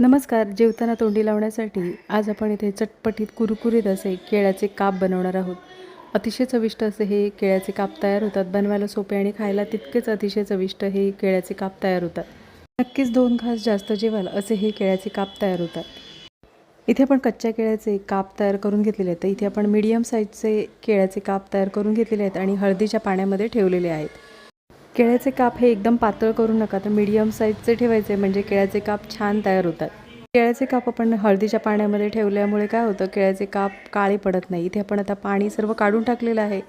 नमस्कार जेवताना तोंडी लावण्यासाठी आज आपण इथे चटपटीत कुरकुरीत असे केळ्याचे काप बनवणार आहोत. अतिशय चविष्ट असे हे केळ्याचे काप तयार होतात. बनवायला सोपे आणि खायला तितकेच अतिशय चविष्ट हे केळ्याचे काप तयार होतात. नक्कीच दोन घास जास्त जेवाल असे हे केळ्याचे काप तयार होतात. इथे आपण कच्च्या केळ्याचे काप तयार करून घेतलेले आहेत. तर इथे आपण मीडियम साईजचे केळ्याचे काप तयार करून घेतलेले आहेत आणि हळदीच्या पाण्यामध्ये ठेवलेले आहेत. केळ्याचे काप हे एकदम पातळ करू नका तर मीडियम साईजचे ठेवायचे म्हणजे केळ्याचे काप छान तयार होतात. केळ्याचे काप आपण हळदीच्या पाण्यामध्ये ठेवल्यामुळे काय होतं केळ्याचे काप काळे पडत नाही. इथे आपण आता पाणी सर्व काढून टाकलेलं आहे.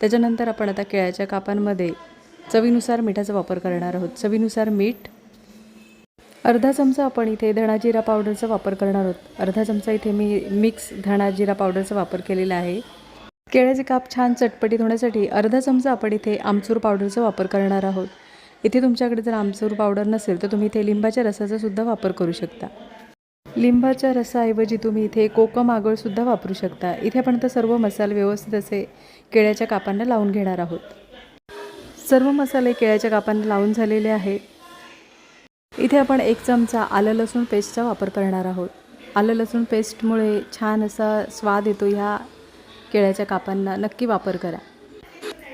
त्याच्यानंतर आपण आता केळ्याच्या कापांमध्ये चवीनुसार मिठाचा वापर करणार आहोत. चवीनुसार मीठ. अर्धा चमचा आपण इथे धणाजिरा पावडरचा वापर करणार आहोत. अर्धा चमचा इथे मी मिक्स धणाजिरा पावडरचा वापर केलेला आहे. केळ्याचे काप छान चटपटीत होण्यासाठी अर्धा चमचा आपण इथे आमचूर पावडरचा वापर करणार आहोत. इथे तुमच्याकडे जर आमचूर पावडर नसेल तर तुम्ही इथे लिंबाच्या रसाचा सुद्धा वापर करू शकता. लिंबाच्या रसाऐवजी तुम्ही इथे कोकम आगळसुद्धा वापरू शकता. इथे आपण आता सर्व मसाले व्यवस्थित असे केळ्याच्या कापांना लावून घेणार आहोत. सर्व मसाले केळ्याच्या कापांना लावून झालेले आहे इथे आपण एक चमचा आलं लसूण पेस्टचा वापर करणार आहोत. आलं लसूण पेस्टमुळे छान असा स्वाद येतो ह्या केळ्याच्या कापांना नक्की वापर करा.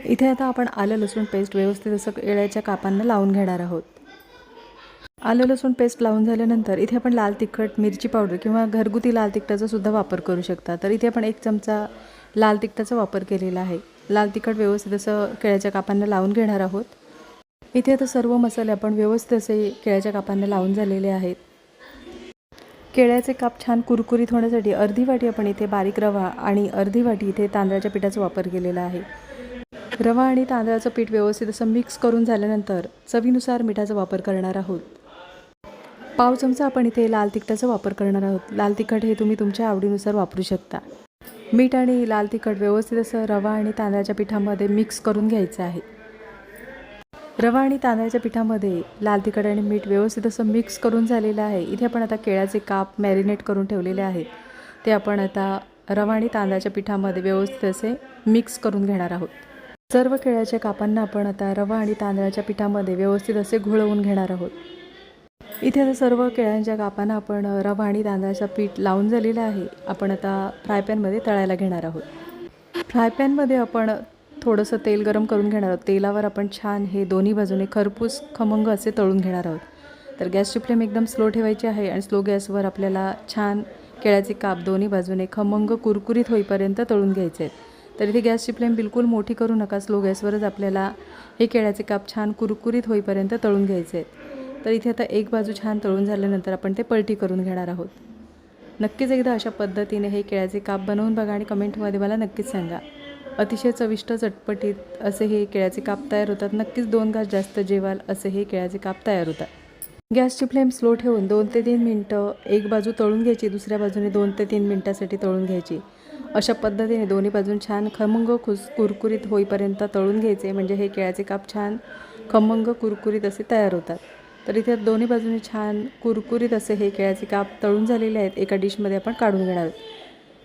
इथे आता आपण आलं लसूण पेस्ट व्यवस्थित असं केळ्याच्या कापांना लावून घेणार आहोत. आलं लसूण पेस्ट लावून झाल्यानंतर इथे आपण लाल तिखट मिरची पावडर किंवा घरगुती लाल तिखटाचा सुद्धा वापर करू शकता. तर इथे आपण एक चमचा लाल तिखटाचा वापर केलेला आहे. लाल तिखट व्यवस्थित असं केळ्याच्या कापांना लावून घेणार आहोत. इथे आता सर्व मसाले आपण व्यवस्थित असे केळ्याच्या कापांना लावून झालेले आहेत. केळ्याचे काप छान कुरकुरीत होण्यासाठी अर्धी वाटी आपण इथे बारीक रवा आणि अर्धी वाटी इथे तांदळाच्या पिठाचा वापर केलेला आहे. रवा आणि तांदळाचं पीठ व्यवस्थित असं मिक्स करून झाल्यानंतर चवीनुसार मिठाचा वापर करणार आहोत. पाव चमचा आपण इथे लाल तिखटाचा वापर करणार आहोत. लाल तिखट हे तुम्ही तुमच्या आवडीनुसार वापरू शकता. मीठ आणि लाल तिखट व्यवस्थित असं रवा आणि तांदळाच्या पिठामध्ये मिक्स करून घ्यायचं आहे. रवा आणि तांदळाच्या पिठामध्ये लाल तिखट आणि मीठ व्यवस्थित असं मिक्स करून झालेलं आहे. इथे आपण आता केळ्याचे काप मॅरिनेट करून ठेवलेले आहेत. ते आपण आता रवा आणि तांदळाच्या पिठामध्ये व्यवस्थित असे मिक्स करून घेणार आहोत. सर्व केळ्याच्या कापांना आपण आता रवा आणि तांदळाच्या पिठामध्ये व्यवस्थित असे घोळवून घेणार आहोत. इथे आता सर्व केळ्यांच्या कापांना आपण रवा आणि तांदळाचं पीठ लावून झालेलं आहे. आपण आता फ्राय पॅनमध्ये तळायला घेणार आहोत. फ्राय पॅनमध्ये आपण थोडंसं तेल गरम करून घेणार आहोत. तेलावर आपण छान हे दोन्ही बाजूने खरपूस खमंग असे तळून घेणार आहोत. तर गॅसची फ्लेम एकदम स्लो ठेवायची आहे आणि स्लो गॅसवर आपल्याला छान केळ्याचे काप दोन्ही बाजूने खमंग कुरकुरीत होईपर्यंत तळून घ्यायचे आहेत. तर इथे गॅसची फ्लेम बिलकुल मोठी करू नका. स्लो गॅसवरच आपल्याला हे केळ्याचे काप छान कुरकुरीत होईपर्यंत तळून घ्यायचे आहेत. तर इथे आता एक बाजू छान तळून झाल्यानंतर आपण ते पलटी करून घेणार आहोत. नक्कीच एकदा अशा पद्धतीने हे केळ्याचे काप बनवून बघा आणि कमेंटमध्ये मला नक्कीच सांगा. अतिशय चविष्ट चटपटीत असे हे केळ्याचे काप तयार होतात. नक्कीच दोन घास जास्त जेवाल असे हे केळ्याचे काप तयार होतात. गॅसची फ्लेम स्लो ठेवून दोन ते तीन मिनटं एक बाजू तळून घ्यायची दुसऱ्या बाजूने दोन ते तीन मिनटासाठी तळून घ्यायची. अशा पद्धतीने दोन्ही बाजून छान खमंग खुस कुरकुरीत होईपर्यंत तळून घ्यायचे. म्हणजे हे केळ्याचे काप छान खमंग कुरकुरीत असे तयार होतात. तर इथे दोन्ही बाजूने छान कुरकुरीत असे हे केळ्याचे काप तळून झालेले आहेत. एका डिशमध्ये आपण काढून घेणार आहोत.